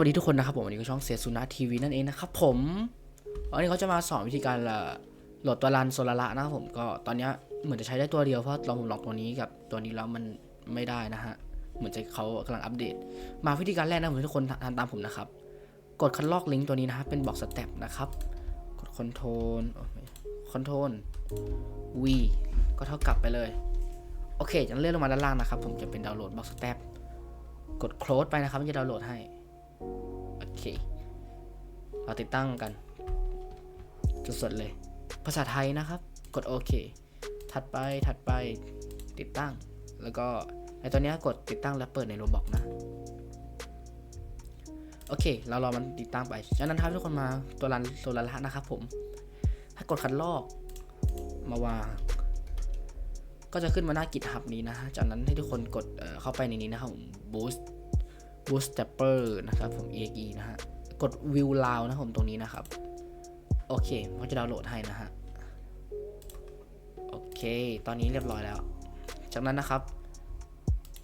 วัสดีทุกคนนะครับผมวันนี้ก็ช่องเสียสุนัขทีวีนั่นเองนะครับผมวันนี้เขาจะมาสอนวิธีการโหลดตัวรันโซลาระนะครับผมก็ตอนนี้เหมือนจะใช้ได้ตัวเดียวเพราะลองผมลองตัวนี้กับตัวนี้แล้วมันไม่ได้นะฮะเหมือนจะเขากำลังอัปเดต มาวิธีการแรกนะผมทุกคนทำตามผมนะครับ กดคันลอกลิงก์ตัวนี้นะครับเป็นบอกสเต็ปนะครับกดคอนโทรลคอนโทรล V ก็เท่ากับไปเลยโอเคจะเลื่อนลงมาด้านล่างนะครับผมจะเป็นดาวน์โหลดบอกสเต็ปกด close ไปนะครับมันจะดาวน์โหลดให้ เค เราติดตั้งกันสดๆเลย ภาษาไทยนะครับ กดโอเค ถัดไปถัดไปติดตั้ง แล้วก็ไอตัวนี้กดติดตั้งแล้วเปิดในโรบอกนะ โอเค เรารอมันติดตั้งไปจากนั้นครับทุกคนมาตัวรันโซลาระนะครับผม ถ้ากดคันลอกมาวางก็จะขึ้นมาหน้า GitHub นี้นะฮะ จากนั้นให้ทุกคนกดเข้าไปในนี้นะครับ ผม boost bootstrapper นะครับผม exe นะฮะ กด view now นะผมตรงนี้นะครับ โอเคมันจะดาวน์โหลดให้นะฮะ โอเค ตอนนี้เรียบร้อยแล้ว จากนั้นนะครับ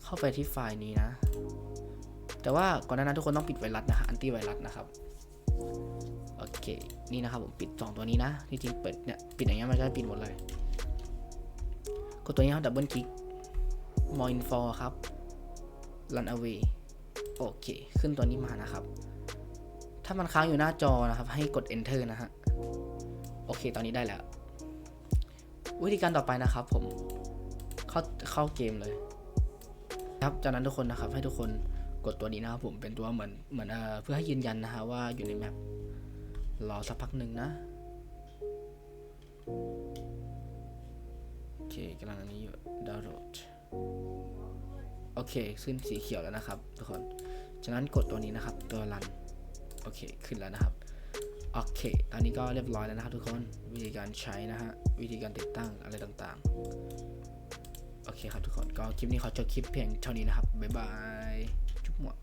เข้าไปที่ไฟล์นี้นะ แต่ว่าก่อนหน้านั้นทุกคนต้องปิดไวรัสนะฮะ อันตี้ไวรัสนะครับ โอเค นี่นะครับผมปิด 2 ตัวนี้นะ ที่จริงเปิดเนี่ยปิดอย่างเงี้ยมันจะปิดหมดเลย กดตัวนี้ครับดับเบิลคลิก more info ครับ run away โอเค ขึ้นตัวนี้มานะครับ ถ้ามันค้างอยู่หน้าจอนะครับ ให้กด enter นะฮะ โอเค ตอนนี้ได้แล้ว วิธีการต่อไปนะครับ ผม เข้าเข้าเกมเลย ครับ จากนั้นทุกคนนะครับ ให้ทุกคนกดตัวนี้นะครับผม เป็นตัวเหมือนเหมือนเอ่อเพื่อให้ยืนยันนะฮะว่าอยู่ในแมป รอสักพักหนึ่งนะ โอเคกำลังอันนี้อยู่ดาวน์โหลดโอเค ขึ้นสีเขียวแล้วนะครับ ทุกคน จากนั้นกดตัวนี้นะครับ ตัวรัน โอเค ขึ้นแล้วนะครับ โอเค ตอนนี้ก็เรียบร้อยแล้วนะครับทุกคน วิธีการใช้นะฮะ วิธีการติดตั้งอะไรต่างๆ โอเคครับทุกคน ก็คลิปนี้ขอจบคลิปเพียงเท่านี้นะครับ บ๊ายบาย จุ๊บหมด